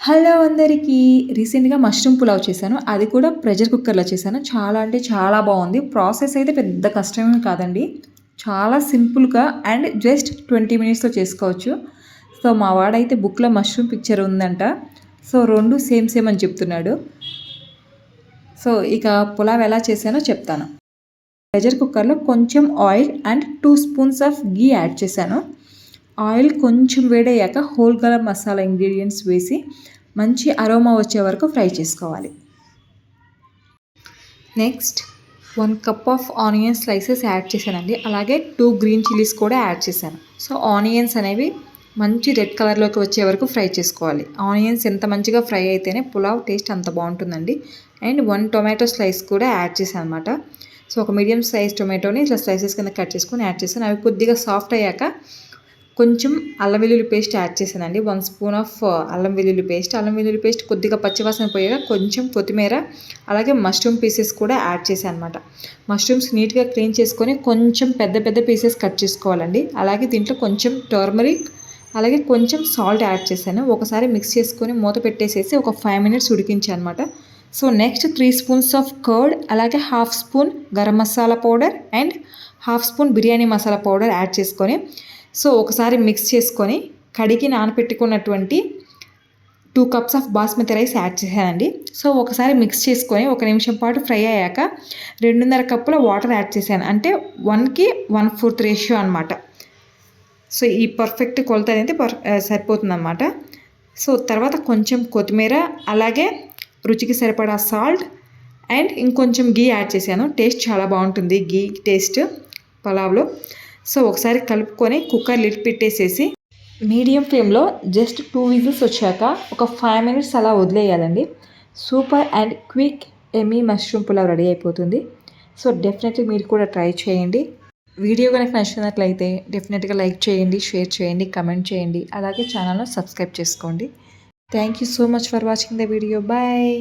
Hello అందరికీ. రీసెంట్గా mushroom pulao చేశాను. అది కూడా ప్రెషర్ కుక్కర్లో చేశాను. చాలా అంటే చాలా బాగుంది. ప్రాసెస్ అయితే పెద్ద కష్టమేమి కాదండి. చాలా సింపుల్గా అండ్ జస్ట్ ట్వంటీ మినిట్స్లో చేసుకోవచ్చు. సో మా వాడైతే బుక్లో మష్రూమ్ పిక్చర్ ఉందంట. సో రెండు సేమ్ సేమ్ అని చెప్తున్నాడు. సో ఇక పులావ్ ఎలా చేశానో చెప్తాను. ప్రెషర్ కుక్కర్లో కొంచెం oil and two spoons of ghee add చేశాను. ఆయిల్ కొంచెం వేడయ్యాక హోల్ గరం మసాలా ఇంగ్రీడియంట్స్ వేసి మంచి అరోమా వచ్చే వరకు ఫ్రై చేసుకోవాలి. Next one cup of onion slices add చేశానండి. అలాగే టూ గ్రీన్ చిల్లీస్ కూడా యాడ్ చేశాను. సో ఆనియన్స్ అనేవి మంచి రెడ్ కలర్లోకి వచ్చే వరకు ఫ్రై చేసుకోవాలి. ఆనియన్స్ ఎంత మంచిగా ఫ్రై అయితేనే పులావ్ టేస్ట్ అంత బాగుంటుందండి. అండ్ వన్ టొమాటో స్లైస్ కూడా యాడ్ చేశాను అనమాట సో ఒక మీడియం సైజ్ టొమాటోని ఇట్లా స్లైసెస్ కింద కట్ చేసుకొని యాడ్ చేశాను. అవి కొద్దిగా సాఫ్ట్ అయ్యాక కొంచెం అల్లం వెల్లుల్లి పేస్ట్ యాడ్ చేశానండి. వన్ స్పూన్ ఆఫ్ అల్లం వెల్లుల్లి పేస్ట్. అల్లం వెల్లుల్లి పేస్ట్ కొద్దిగా పచ్చివాసన పోయాక కొంచెం కొత్తిమీర అలాగే మష్రూమ్ పీసెస్ కూడా యాడ్ చేశాను అనమాట మష్రూమ్స్ నీట్గా క్లీన్ చేసుకొని కొంచెం పెద్ద పెద్ద పీసెస్ కట్ చేసుకోవాలండి. అలాగే దీంట్లో కొంచెం టర్మరిక్ అలాగే కొంచెం సాల్ట్ యాడ్ చేశాను. ఒకసారి మిక్స్ చేసుకొని మూత పెట్టేసేసి ఒక ఫైవ్ మినిట్స్ ఉడికించాను అనమాట so next three spoons of curd అలాగే half spoon garam masala powder and half spoon biryani masala powder add చేసుకొని సో ఒకసారి మిక్స్ చేసుకొని కడిగి నానపెట్టుకున్నటువంటి two cups of basmati rice add చేశానండి సో ఒకసారి మిక్స్ చేసుకొని ఒక నిమిషం పాటు ఫ్రై అయ్యాక రెండున్నర కప్పుల వాటర్ యాడ్ చేశాను అంటే వన్కి వన్ ఫోర్త్ రేషియో అనమాట సో ఈ పర్ఫెక్ట్ కొలత అనేది పర్ సరిపోతుందనమాట సో తర్వాత కొంచెం కొత్తిమీర అలాగే రుచికి సరిపడా సాల్ట్ అండ్ ఇంకొంచెం గీ యాడ్ చేశాను టేస్ట్ చాలా బాగుంటుంది గీ టేస్ట్ పలావ్లో. సో ఒకసారి కలుపుకొని కుక్కర్ లిడ్ పెట్టేసేసి మీడియం ఫ్లేమ్లో జస్ట్ టూ విజిల్స్ వచ్చాక ఒక ఫైవ్ మినిట్స్ అలా వదిలేయాలండి. Super and quick yummy mushroom pulao ready అయిపోతుంది. సో డెఫినెట్లీ మీరు కూడా ట్రై చేయండి. వీడియో కనుక నచ్చినట్లయితే డెఫినెట్గా లైక్ చేయండి షేర్ చేయండి కమెంట్ చేయండి. అలాగే ఛానల్ను సబ్స్క్రైబ్ చేసుకోండి. Thank you so much for watching the video. Bye.